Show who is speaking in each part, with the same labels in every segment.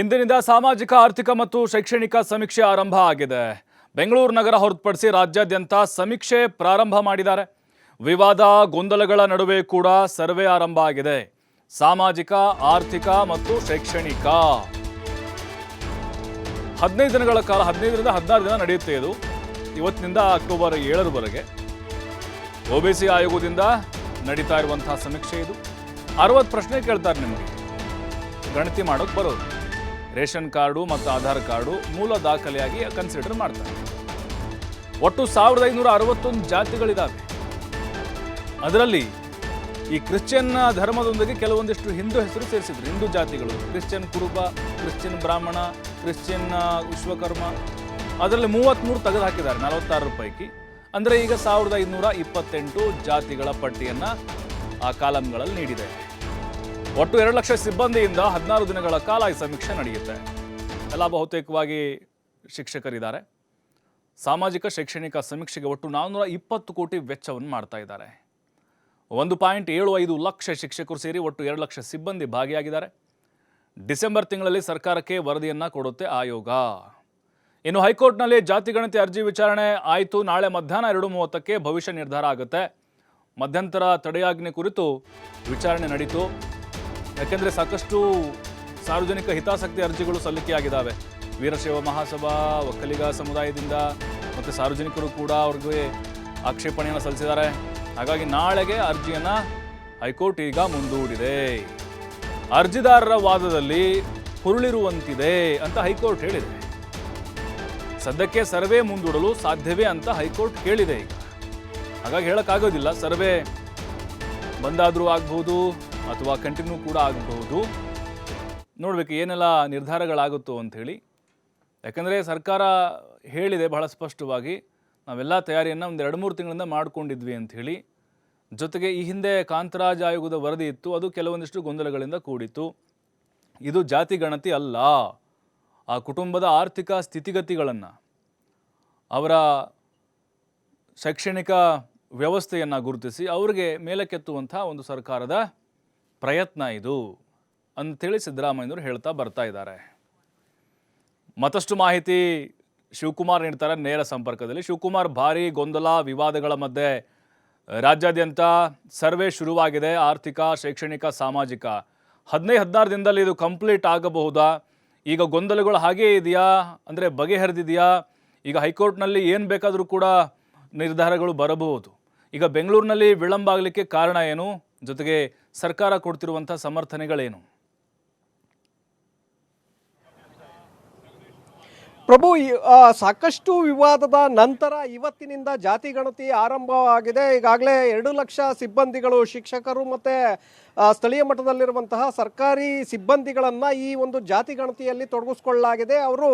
Speaker 1: ಇಂದಿನಿಂದ ಸಾಮಾಜಿಕ, ಆರ್ಥಿಕ ಮತ್ತು ಶೈಕ್ಷಣಿಕ ಸಮೀಕ್ಷೆ ಆರಂಭ ಆಗಿದೆ. ಬೆಂಗಳೂರು ನಗರ ಹೊರತುಪಡಿಸಿ ರಾಜ್ಯಾದ್ಯಂತ ಸಮೀಕ್ಷೆ ಪ್ರಾರಂಭ ಮಾಡಿದ್ದಾರೆ. ವಿವಾದ, ಗೊಂದಲಗಳ ನಡುವೆ ಕೂಡ ಸರ್ವೆ ಆರಂಭ ಆಗಿದೆ. ಸಾಮಾಜಿಕ, ಆರ್ಥಿಕ ಮತ್ತು ಶೈಕ್ಷಣಿಕ. ಹದಿನೈದು ದಿನಗಳ ಕಾಲ, ಹದಿನೈದರಿಂದ ಹದಿನಾರು ದಿನ ನಡೆಯುತ್ತೆ ಇದು. ಇವತ್ತಿನಿಂದ ಅಕ್ಟೋಬರ್ ಏಳರವರೆಗೆ ಒಬಿಸಿ ಆಯೋಗದಿಂದ ನಡೀತಾ ಇರುವಂತಹ ಸಮೀಕ್ಷೆ ಇದು. ಅರವತ್ತು ಪ್ರಶ್ನೆ ಕೇಳ್ತಾರೆ ನಿಮಗೆ. ಗಣತಿ ಮಾಡೋಕೆ ಬರೋದು ರೇಷನ್ ಕಾರ್ಡು ಮತ್ತು ಆಧಾರ್ ಕಾರ್ಡು ಮೂಲ ದಾಖಲೆಯಾಗಿ ಕನ್ಸಿಡರ್ ಮಾಡ್ತಾರೆ. ಒಟ್ಟು ಸಾವಿರದ ಐನೂರ ಅರವತ್ತೊಂದು ಜಾತಿಗಳಿದ್ದಾವೆ ಅದರಲ್ಲಿ ಈ ಕ್ರಿಶ್ಚಿಯನ್ ಧರ್ಮದೊಂದಿಗೆ ಕೆಲವೊಂದಿಷ್ಟು ಹಿಂದೂ ಹೆಸರು ಸೇರಿಸಿದ್ರು. ಹಿಂದೂ ಜಾತಿಗಳು, Christian Kuruba, Christian Brahmana, Christian Vishwakarma. ಅದರಲ್ಲಿ ಮೂವತ್ತ್ಮೂರು ತೆಗೆದು ಹಾಕಿದ್ದಾರೆ ನಲವತ್ತಾರರ ಪೈಕಿ ಅಂದರೆ ಈಗ ಸಾವಿರದ ಐನೂರ ಇಪ್ಪತ್ತೆಂಟು ಜಾತಿಗಳ ಪಟ್ಟಿಯನ್ನು ಆ ಕಾಲಮ್ಗಳಲ್ಲಿ ನೀಡಿದೆ ಒಟ್ಟು ಎರಡು ಲಕ್ಷ ಸಿಬ್ಬಂದಿಯಿಂದ ಹದಿನಾರು ದಿನಗಳ ಕಾಲ ಈ ಸಮೀಕ್ಷೆ ನಡೆಯುತ್ತೆ. ಎಲ್ಲ ಬಹುತೇಕವಾಗಿ ಶಿಕ್ಷಕರಿದ್ದಾರೆ. ಸಾಮಾಜಿಕ ಶೈಕ್ಷಣಿಕ ಸಮೀಕ್ಷೆಗೆ ಒಟ್ಟು ನಾನ್ನೂರ ಇಪ್ಪತ್ತು ಕೋಟಿ ವೆಚ್ಚವನ್ನು ಮಾಡ್ತಾ ಇದ್ದಾರೆ. ಒಂದು ಪಾಯಿಂಟ್ ಏಳು ಐದು ಲಕ್ಷ ಶಿಕ್ಷಕರು ಸೇರಿ ಒಟ್ಟು ಎರಡು ಲಕ್ಷ ಸಿಬ್ಬಂದಿ ಭಾಗಿಯಾಗಿದ್ದಾರೆ. ಡಿಸೆಂಬರ್ ತಿಂಗಳಲ್ಲಿ ಸರ್ಕಾರಕ್ಕೆ ವರದಿಯನ್ನು ಕೊಡುತ್ತೆ ಆಯೋಗ. ಇನ್ನು ಹೈಕೋರ್ಟ್ನಲ್ಲಿ ಜಾತಿ ಗಣತಿ ಅರ್ಜಿ ವಿಚಾರಣೆ ಆಯಿತು. ನಾಳೆ ಮಧ್ಯಾಹ್ನ ಎರಡು ಮೂವತ್ತಕ್ಕೆ ಭವಿಷ್ಯ ನಿರ್ಧಾರ ಆಗುತ್ತೆ. ಮಧ್ಯಂತರ ತಡೆಯಾಜ್ಞೆ ಕುರಿತು ವಿಚಾರಣೆ ನಡೀತು. ಯಾಕೆಂದರೆ ಸಾಕಷ್ಟು ಸಾರ್ವಜನಿಕ ಹಿತಾಸಕ್ತಿ ಅರ್ಜಿಗಳು ಸಲ್ಲಿಕೆಯಾಗಿದ್ದಾವೆ ವೀರಶೈವ ಮಹಾಸಭಾ, ಒಕ್ಕಲಿಗ ಸಮುದಾಯದಿಂದ ಮತ್ತು ಸಾರ್ವಜನಿಕರು ಕೂಡ ಅವ್ರಿಗೆ ಆಕ್ಷೇಪಣೆಯನ್ನು ಸಲ್ಲಿಸಿದ್ದಾರೆ. ಹಾಗಾಗಿ ನಾಳೆಗೆ ಅರ್ಜಿಯನ್ನು ಹೈಕೋರ್ಟ್ ಈಗ ಮುಂದೂಡಿದೆ. ಅರ್ಜಿದಾರರ ವಾದದಲ್ಲಿ ಹುರುಳಿರುವಂತಿದೆ ಅಂತ ಹೈಕೋರ್ಟ್ ಹೇಳಿದೆ. ಸದ್ಯಕ್ಕೆ ಸರ್ವೆ ಮುಂದೂಡಲು ಸಾಧ್ಯವೇ ಅಂತ ಹೈಕೋರ್ಟ್ ಕೇಳಿದೆ ಈಗ. ಹಾಗಾಗಿ ಹೇಳೋಕ್ಕಾಗೋದಿಲ್ಲ. ಸರ್ವೆ ಬಂದಾದರೂ ಆಗ್ಬೋದು ಅಥವಾ ಕಂಟಿನ್ಯೂ ಕೂಡ ಆಗಬಹುದು. ನೋಡಬೇಕು ಏನೆಲ್ಲ ನಿರ್ಧಾರಗಳಾಗುತ್ತೋ ಅಂಥೇಳಿ. ಯಾಕಂದರೆ ಸರ್ಕಾರ ಹೇಳಿದೆ ಬಹಳ ಸ್ಪಷ್ಟವಾಗಿ, ನಾವೆಲ್ಲ ತಯಾರಿಯನ್ನು ಒಂದು ಎರಡು ಮೂರು ತಿಂಗಳಿಂದ ಮಾಡಿಕೊಂಡಿದ್ವಿ ಅಂಥೇಳಿ. ಜೊತೆಗೆ ಈ ಹಿಂದೆ ಕಾಂತರಾಜ ಆಯೋಗದ ವರದಿ ಇತ್ತು, ಅದು ಕೆಲವೊಂದಿಷ್ಟು ಗೊಂದಲಗಳಿಂದ ಕೂಡಿತ್ತು. ಇದು ಜಾತಿ ಗಣತಿ ಅಲ್ಲ, ಆ ಕುಟುಂಬದ ಆರ್ಥಿಕ ಸ್ಥಿತಿಗತಿಗಳನ್ನು, ಅವರ ಶೈಕ್ಷಣಿಕ ವ್ಯವಸ್ಥೆಯನ್ನು ಗುರುತಿಸಿ ಅವರಿಗೆ ಮೇಲಕ್ಕೆತ್ತುವಂಥ ಒಂದು ಸರ್ಕಾರದ ಪ್ರಯತ್ನ ಇದು ಅಂಥೇಳಿ ಸಿದ್ದರಾಮಯ್ಯನವರು ಹೇಳ್ತಾ ಬರ್ತಾ ಇದ್ದಾರೆ. ಮತ್ತಷ್ಟು ಮಾಹಿತಿ ಶಿವಕುಮಾರ್ ನೀಡ್ತಾರೆ ನೇರ ಸಂಪರ್ಕದಲ್ಲಿ. ಶಿವಕುಮಾರ್, ಭಾರಿ ಗೊಂದಲ, ವಿವಾದಗಳ ಮಧ್ಯೆ ರಾಜ್ಯಾದ್ಯಂತ ಸರ್ವೆ ಶುರುವಾಗಿದೆ. ಆರ್ಥಿಕ, ಶೈಕ್ಷಣಿಕ, ಸಾಮಾಜಿಕ. ಹದಿನೈದು, ಹದಿನಾರು ದಿನದಲ್ಲಿ ಇದು ಕಂಪ್ಲೀಟ್ ಆಗಬಹುದಾ? ಈಗ ಗೊಂದಲಗಳು ಹಾಗೇ ಇದೆಯಾ? ಅಂದರೆ ಬಗೆಹರಿದಿದೆಯಾ? ಈಗ ಹೈಕೋರ್ಟ್ನಲ್ಲಿ ಏನು ಬೇಕಾದರೂ ಕೂಡ ನಿರ್ಧಾರಗಳು ಬರಬಹುದು. ಈಗ ಬೆಂಗಳೂರಿನಲ್ಲಿ ವಿಳಂಬ ಆಗಲಿಕ್ಕೆ ಕಾರಣ ಏನು? ಜೊತೆಗೆ ಸರ್ಕಾರ ಕೊಡ್ತಿರುವಂಥ ಸಮರ್ಥನೆಗಳೇನು?
Speaker 2: ಪ್ರಭು ಸಾಕಷ್ಟು ವಿವಾದದ ನಂತರ ಇವತ್ತಿನಿಂದ ಜಾತಿ ಗಣತಿ ಆರಂಭವಾಗಿದೆ. ಈಗಾಗಲೇ ಎರಡು ಲಕ್ಷ ಸಿಬ್ಬಂದಿಗಳು, ಶಿಕ್ಷಕರು ಮತ್ತೆ ಸ್ಥಳೀಯ ಮಟ್ಟದಲ್ಲಿರುವಂತಹ ಸರ್ಕಾರಿ ಸಿಬ್ಬಂದಿಗಳನ್ನು ಈ ಒಂದು ಜಾತಿ ಗಣತಿಯಲ್ಲಿ ತೊಡಗಿಸ್ಕೊಳ್ಳಲಾಗಿದೆ. ಅವರು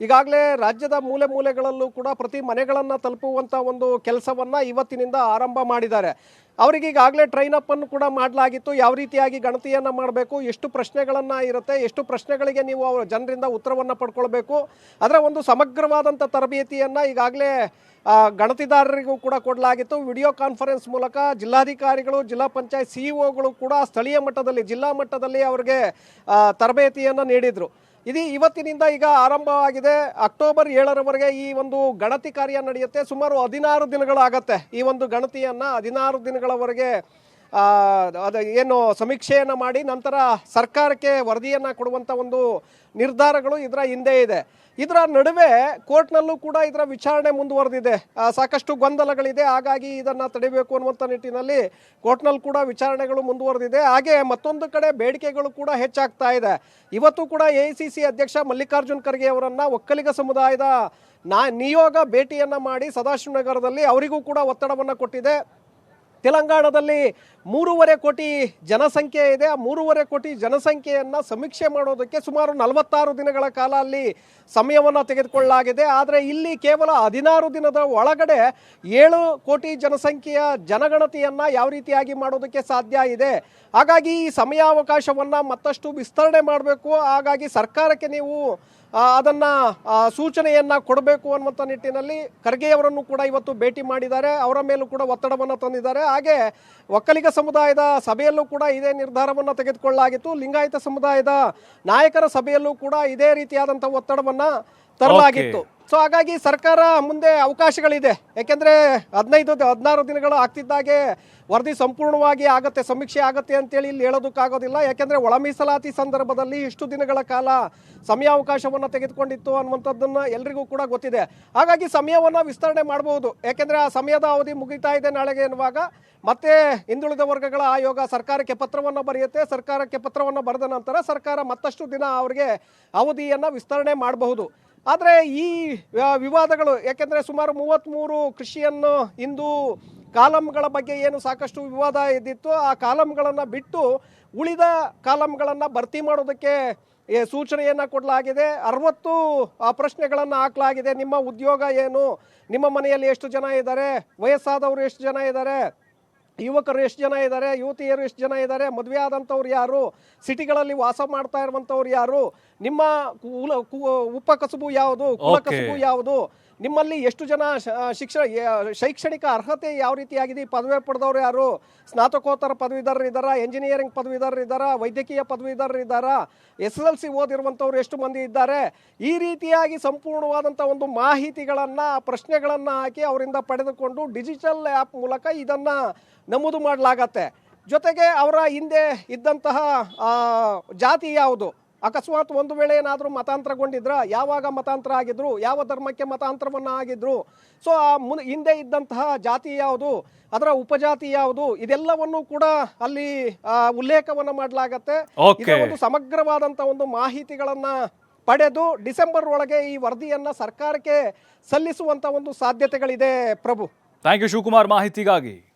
Speaker 2: ಈಗಾಗಲೇ ರಾಜ್ಯದ ಮೂಲೆ ಮೂಲೆಗಳಲ್ಲೂ ಕೂಡ ಪ್ರತಿ ಮನೆಗಳನ್ನು ತಲುಪುವಂಥ ಒಂದು ಕೆಲಸವನ್ನು ಇವತ್ತಿನಿಂದ ಆರಂಭ ಮಾಡಿದ್ದಾರೆ. ಅವರಿಗೆ ಈಗಾಗಲೇ ಟ್ರೈನ್ ಅಪ್ ಅನ್ನು ಕೂಡ ಮಾಡಲಾಗಿತ್ತು. ಯಾವ ರೀತಿಯಾಗಿ ಗಣತಿಯನ್ನು ಮಾಡಬೇಕು? ಎಷ್ಟು ಪ್ರಶ್ನೆಗಳನ್ನು ಇರುತ್ತೆ? ಎಷ್ಟು ಪ್ರಶ್ನೆಗಳಿಗೆ ನೀವು ಜನರಿಂದ ಉತ್ತರವನ್ನು ಪಡ್ಕೊಳ್ಬೇಕು? ಅದರ ಒಂದು ಸಮಗ್ರವಾದಂಥ ತರಬೇತಿಯನ್ನು ಈಗಾಗಲೇ ಗಣತಿದಾರರಿಗೂ ಕೂಡ ಕೊಡಲಾಗಿತ್ತು. ವಿಡಿಯೋ ಕಾನ್ಫರೆನ್ಸ್ ಮೂಲಕ ಜಿಲ್ಲಾಧಿಕಾರಿಗಳು, ಜಿಲ್ಲಾ ಪಂಚಾಯತ್ ಸಿಇಒಗಳು ಕೂಡ ಸ್ಥಳೀಯ ಮಟ್ಟದಲ್ಲಿ, ಜಿಲ್ಲಾ ಮಟ್ಟದಲ್ಲಿ ಅವರಿಗೆ ತರಬೇತಿಯನ್ನು ನೀಡಿದರು. ಇದು ಇವತ್ತಿನಿಂದ ಈಗ ಆರಂಭವಾಗಿದೆ. ಅಕ್ಟೋಬರ್ ಏಳರವರೆಗೆ ಈ ಒಂದು ಗಣತಿ ಕಾರ್ಯ ನಡೆಯುತ್ತೆ. ಸುಮಾರು ಹದಿನಾರು ದಿನಗಳಾಗತ್ತೆ ಈ ಒಂದು ಗಣತಿಯನ್ನು. ಹದಿನಾರು ದಿನಗಳವರೆಗೆ ಅದು ಏನು ಸಮೀಕ್ಷೆಯನ್ನು ಮಾಡಿ ನಂತರ ಸರ್ಕಾರಕ್ಕೆ ವರದಿಯನ್ನು ಕೊಡುವಂಥ ಒಂದು ನಿರ್ಧಾರಗಳು ಇದರ ಹಿಂದೆ ಇದೆ. ಇದರ ನಡುವೆ ಕೋರ್ಟ್ನಲ್ಲೂ ಕೂಡ ಇದರ ವಿಚಾರಣೆ ಮುಂದುವರೆದಿದೆ. ಸಾಕಷ್ಟು ಗೊಂದಲಗಳಿದೆ. ಹಾಗಾಗಿ ಇದನ್ನು ತಡಿಬೇಕು ಅನ್ನುವಂಥ ನಿಟ್ಟಿನಲ್ಲಿ ಕೋರ್ಟ್ನಲ್ಲಿ ಕೂಡ ವಿಚಾರಣೆಗಳು ಮುಂದುವರೆದಿದೆ. ಹಾಗೆ ಮತ್ತೊಂದು ಕಡೆ ಬೇಡಿಕೆಗಳು ಕೂಡ ಹೆಚ್ಚಾಗ್ತಾ ಇದೆ. ಇವತ್ತು ಕೂಡ ಎ ಅಧ್ಯಕ್ಷ ಮಲ್ಲಿಕಾರ್ಜುನ್ ಖರ್ಗೆ ಅವರನ್ನು ಒಕ್ಕಲಿಗ ಸಮುದಾಯದ ನಾ, ನಿಯೋಗ ಭೇಟಿಯನ್ನು ಮಾಡಿ ಸದಾಶಿವನಗರದಲ್ಲಿ ಅವರಿಗೂ ಕೂಡ ಒತ್ತಡವನ್ನು ಕೊಟ್ಟಿದೆ. ತೆಲಂಗಾಣದಲ್ಲಿ ಮೂರುವರೆ ಕೋಟಿ ಜನಸಂಖ್ಯೆ ಇದೆ. ಆ ಮೂರುವರೆ ಕೋಟಿ ಜನಸಂಖ್ಯೆಯನ್ನು ಸಮೀಕ್ಷೆ ಮಾಡೋದಕ್ಕೆ ಸುಮಾರು ನಲವತ್ತಾರು ದಿನಗಳ ಕಾಲ ಅಲ್ಲಿ ಸಮಯವನ್ನು ತೆಗೆದುಕೊಳ್ಳಲಾಗಿದೆ. ಆದರೆ ಇಲ್ಲಿ ಕೇವಲ ಹದಿನಾರು ದಿನದ ಒಳಗಡೆ ಏಳು ಕೋಟಿ ಜನಸಂಖ್ಯೆಯ ಜನಗಣತಿಯನ್ನು ಯಾವ ರೀತಿಯಾಗಿ ಮಾಡೋದಕ್ಕೆ ಸಾಧ್ಯ ಇದೆ. ಹಾಗಾಗಿ ಈ ಸಮಯಾವಕಾಶವನ್ನು ಮತ್ತಷ್ಟು ವಿಸ್ತರಣೆ ಮಾಡಬೇಕು. ಹಾಗಾಗಿ ಸರ್ಕಾರಕ್ಕೆ ನೀವು ಅದನ್ನ ಸೂಚನೆಯನ್ನ ಕೊಡಬೇಕು ಅನ್ನುವಂಥ ನಿಟ್ಟಿನಲ್ಲಿ ಖರ್ಗೆಯವರನ್ನು ಕೂಡ ಇವತ್ತು ಭೇಟಿ ಮಾಡಿದ್ದಾರೆ. ಅವರ ಮೇಲೂ ಕೂಡ ಒತ್ತಡವನ್ನು ತಂದಿದ್ದಾರೆ. ಹಾಗೆ ಒಕ್ಕಲಿಗ ಸಮುದಾಯದ ಸಭೆಯಲ್ಲೂ ಕೂಡ ಇದೇ ನಿರ್ಧಾರವನ್ನು ತೆಗೆದುಕೊಳ್ಳಲಾಗಿತ್ತು. ಲಿಂಗಾಯತ ಸಮುದಾಯದ ನಾಯಕರ ಸಭೆಯಲ್ಲೂ ಕೂಡ ಇದೇ ರೀತಿಯಾದಂಥ ಒತ್ತಡವನ್ನ ತರಲಾಗಿತ್ತು. ಸೊ ಹಾಗಾಗಿ ಸರ್ಕಾರ ಮುಂದೆ ಅವಕಾಶಗಳಿದೆ. ಯಾಕೆಂದ್ರೆ ಹದಿನೈದು ಹದಿನಾರು ದಿನಗಳು ಆಗ್ತಿದ್ದಾಗೆ ವರದಿ ಸಂಪೂರ್ಣವಾಗಿ ಆಗತ್ತೆ ಸಮೀಕ್ಷೆ ಆಗತ್ತೆ ಅಂತೇಳಿ ಇಲ್ಲಿ ಹೇಳೋದಕ್ಕಾಗೋದಿಲ್ಲ ಯಾಕೆಂದ್ರೆ ಒಳ ಮೀಸಲಾತಿ ಸಂದರ್ಭದಲ್ಲಿ ಇಷ್ಟು ದಿನಗಳ ಕಾಲ ಸಮಯಾವಕಾಶವನ್ನು ತೆಗೆದುಕೊಂಡಿತ್ತು ಅನ್ನುವಂಥದ್ದನ್ನ ಎಲ್ರಿಗೂ ಕೂಡ ಗೊತ್ತಿದೆ. ಹಾಗಾಗಿ ಸಮಯವನ್ನು ವಿಸ್ತರಣೆ ಮಾಡಬಹುದು ಯಾಕೆಂದ್ರೆ ಆ ಸಮಯದ ಅವಧಿ ಮುಗಿತಾ ಇದೆ ನಾಳೆಗೆ ಎನ್ನುವಾಗ. ಮತ್ತೆ ಹಿಂದುಳಿದ ವರ್ಗಗಳ ಆಯೋಗ ಸರ್ಕಾರಕ್ಕೆ ಪತ್ರವನ್ನು ಬರೆಯುತ್ತೆ. ಸರ್ಕಾರಕ್ಕೆ ಪತ್ರವನ್ನು ಬರೆದ ನಂತರ ಸರ್ಕಾರ ಮತ್ತಷ್ಟು ದಿನ ಅವರಿಗೆ ಅವಧಿಯನ್ನು ವಿಸ್ತರಣೆ ಮಾಡಬಹುದು. ಆದರೆ ಈ ವಿವಾದಗಳು, ಯಾಕೆಂದರೆ ಸುಮಾರು ಮೂವತ್ತ್ಮೂರು ಕೃಷಿಯನ್ನು ಇಂದು ಕಾಲಮ್ಗಳ ಬಗ್ಗೆ ಏನು ಸಾಕಷ್ಟು ವಿವಾದ ಇದ್ದಿತ್ತು, ಆ ಕಾಲಮ್ಗಳನ್ನು ಬಿಟ್ಟು ಉಳಿದ ಕಾಲಮ್ಗಳನ್ನು ಭರ್ತಿ ಮಾಡೋದಕ್ಕೆ ಸೂಚನೆಯನ್ನು ಕೊಡಲಾಗಿದೆ. ಅರವತ್ತು ಪ್ರಶ್ನೆಗಳನ್ನು ಹಾಕಲಾಗಿದೆ. ನಿಮ್ಮ ಉದ್ಯೋಗ ಏನು? ನಿಮ್ಮ ಮನೆಯಲ್ಲಿ ಎಷ್ಟು ಜನ ಇದ್ದಾರೆ? ವಯಸ್ಸಾದವರು ಎಷ್ಟು ಜನ ಇದ್ದಾರೆ? ಯುವಕರು ಎಷ್ಟು ಜನ ಇದ್ದಾರೆ ಯುವತಿಯರು ಎಷ್ಟು ಜನ ಇದ್ದಾರೆ ಮದುವೆ ಆದಂಥವ್ರು ಯಾರು ಸಿಟಿಗಳಲ್ಲಿ ವಾಸ ಮಾಡ್ತಾ ಇರುವಂಥವ್ರು ಯಾರು ನಿಮ್ಮ ಕುಲ ಯಾವುದು ಕುಲಕಸುಬು ಯಾವುದು ನಿಮ್ಮಲ್ಲಿ ಎಷ್ಟು ಜನ ಶಿಕ್ಷಣ ಶೈಕ್ಷಣಿಕ ಅರ್ಹತೆ ಯಾವ ರೀತಿಯಾಗಿದೆ? ಪದವಿ ಪಡೆದವರು ಯಾರು? ಸ್ನಾತಕೋತ್ತರ ಪದವೀಧರರು ಇದ್ದಾರಾ? ಎಂಜಿನಿಯರಿಂಗ್ ಪದವೀಧರರು ಇದ್ದಾರಾ? ವೈದ್ಯಕೀಯ ಪದವೀಧರರು ಇದ್ದಾರಾ? ಎಸ್ ಎಲ್ ಸಿ ಓದಿರುವಂಥವ್ರು ಎಷ್ಟು ಮಂದಿ ಇದ್ದಾರೆ? ಈ ರೀತಿಯಾಗಿ ಸಂಪೂರ್ಣವಾದಂಥ ಒಂದು ಮಾಹಿತಿಗಳನ್ನು, ಪ್ರಶ್ನೆಗಳನ್ನು ಹಾಕಿ ಅವರಿಂದ ಪಡೆದುಕೊಂಡು ಡಿಜಿಟಲ್ ಆ್ಯಪ್ ಮೂಲಕ ಇದನ್ನು ನಮೂದು ಮಾಡಲಾಗತ್ತೆ. ಜೊತೆಗೆ ಅವರ ಹಿಂದೆ ಇದ್ದಂತಹ ಜಾತಿ ಯಾವುದು? ಅಕಸ್ಮಾತ್ ಒಂದು ವೇಳೆ ಏನಾದರೂ ಮತಾಂತರಗೊಂಡಿದ್ರ? ಯಾವಾಗ ಮತಾಂತರ ಆಗಿದ್ರು? ಯಾವ ಧರ್ಮಕ್ಕೆ ಮತಾಂತರವನ್ನ ಆಗಿದ್ರು? ಸೊ ಆ ಮುನ್ ಹಿಂದೆ ಇದ್ದಂತಹ ಜಾತಿ ಯಾವುದು? ಅದರ ಉಪಜಾತಿ ಯಾವುದು? ಇದೆಲ್ಲವನ್ನು ಕೂಡ ಅಲ್ಲಿ ಉಲ್ಲೇಖವನ್ನು ಮಾಡಲಾಗತ್ತೆ. ಒಂದು ಸಮಗ್ರವಾದಂಥ ಒಂದು ಮಾಹಿತಿಗಳನ್ನ ಪಡೆದು ಡಿಸೆಂಬರ್ ಒಳಗೆ ಈ ವರದಿಯನ್ನ ಸರ್ಕಾರಕ್ಕೆ ಸಲ್ಲಿಸುವಂತ ಒಂದು ಸಾಧ್ಯತೆಗಳಿದೆ ಪ್ರಭು.
Speaker 1: Thank you Shivakumar. ಮಾಹಿತಿಗಾಗಿ.